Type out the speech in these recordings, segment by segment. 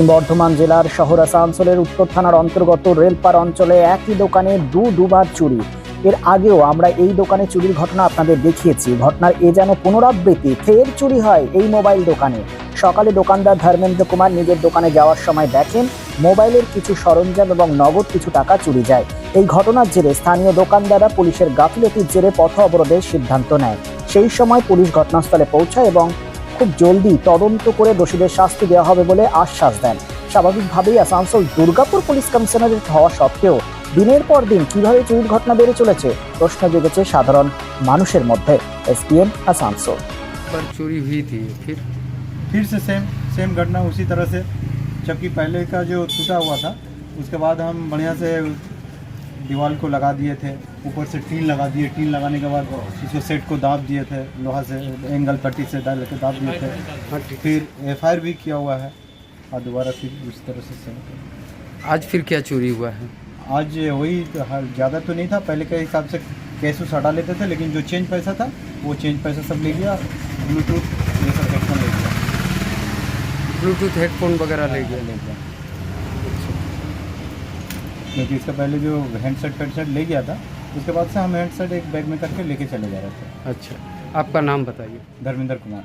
পশ্চিম বর্ধমান জেলার শহর আসানসোলের উত্তর থানার অন্তর্গত রেলপার অঞ্চলে একই দোকানে দু দুবার চুরি। এর আগেও আমরা এই দোকানে চুরির ঘটনা আপনাদের দেখিয়েছি। ঘটনার এ যেন পুনরাবৃত্তি, ফের চুরি হয় এই মোবাইল দোকানে। সকালে দোকানদার ধর্মেন্দ্র কুমার নিজের দোকানে যাওয়ার সময় দেখেন, মোবাইলের কিছু সরঞ্জাম এবং নগদ কিছু টাকা চুরি যায়। এই ঘটনার জেরে স্থানীয় দোকানদাররা পুলিশের গাফিলতির জেরে পথ অবরোধের সিদ্ধান্ত নেয়। সেই সময় পুলিশ ঘটনাস্থলে পৌঁছায় এবং খুব জলদি তদন্ত করে দোষীদের শাস্তি দেওয়া হবে বলে আশ্বাস দেন স্বাভাবিকভাবেই আসানসোল দুর্গাপুর পুলিশ কমিশনারেট হওয়া সত্ত্বেও দিনের পর দিন কিভাবে চুরির ঘটনা বেড়ে চলেছে প্রশ্ন জেগেছে সাধারণ মানুষের মধ্যে এসপিএম আসানসোল पर चोरी हुई थी फिर फिर से सेम सेम घटना उसी तरह से जबकि पहले का जो टूटा हुआ था उसके बाद हम बढ़िया से दीवार को लगा दिए थे ऊपर से टीन लगा दिए टीन लगाने के बाद इसको सेट को दाब दिए थे लोहा से एंगल पट्टी से डाल के दाब दिए थे। फिर एफ़ भी किया हुआ है और दोबारा फिर उस तरह से आज फिर क्या चोरी हुआ है? आज वही तो हर ज़्यादा तो नहीं था पहले के हिसाब से कैश उस हटा लेते थे लेकिन जो चेंज पैसा था वो चेंज पैसा सब ले गया ब्लूटूथ ये सब हेडफोन ले गया ब्लूटूथ हेडफोन वगैरह ले गया। ले गया क्योंकि इसका पहले जो हैंडसेट हेडसेट ले गया था उसके बाद से हम हैंडसेट एक बैग में करके लेके चले जा रहे थे। अच्छा आपका नाम बताइए। धर्मेंद्र कुमार।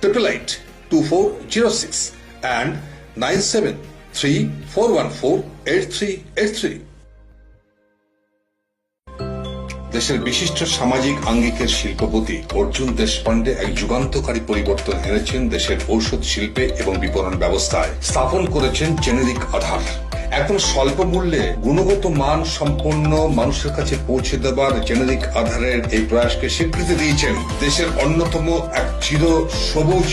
876-888-2406 and 973-414-8383. দেশের বিশিষ্ট সামাজিক আঙ্গিকের শিল্পপতি অর্জুন দেশপান্ডে এক যুগান্তকারী পরিবর্তন এনেছেন দেশের ঔষধ শিল্পে এবং বিপণন ব্যবস্থায় স্থাপন করেছেন জেনেরিক আধার এখন স্বল্প মূল্যে গুণগত মান সম্পন্ন মানুষের কাছে পৌঁছে দেবার জেনেরিক আধারের এই প্রয়াসকে স্বীকৃতি দিয়েছেন দেশের অন্যতম এক চির সবুজ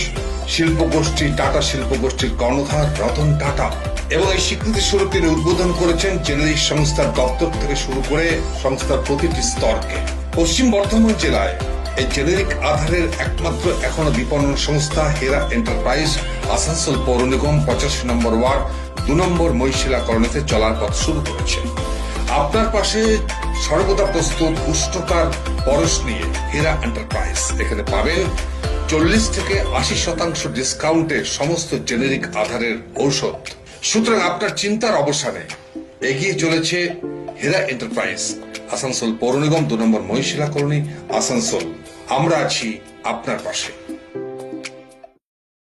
শিল্প গোষ্ঠী টাটা শিল্প গোষ্ঠীর কর্ণধার রতন টাটা। এবং এই স্বীকৃতি স্বরূপ তিনি উদ্বোধন করেছেন জেনেরিক সংস্থার দপ্তর থেকে শুরু করে সংস্থার প্রতিটি স্তরকে। পশ্চিম বর্ধমান জেলায় এই জেনেরিক আধারের একমাত্র এখনও বিপণন সংস্থা হেরা এন্টারপ্রাইজ আসানসোল পৌর নিগম পঁচাশি নম্বর ওয়ার্ড দু নম্বর মহিশিলা কলোনিতে চলার পথ শুরু করেছে। আপনার পাশে সর্বদা প্রস্তুত উষ্ণতার পরশ নিয়ে হেরা এন্টারপ্রাইজ। এখানে পাবেন চল্লিশ থেকে আশি শতাংশ ডিসকাউন্টে সমস্ত জেনেরিক আধারের ঔষধ। সুতরাং আপনার চিন্তার অবসানে এগিয়ে চলেছে হেরা এন্টারপ্রাইজ। আসানসোল পৌর নিগম দু নম্বর মহিশিলা কলোনি আসানসোল। আমরা আছি আপনার পাশে।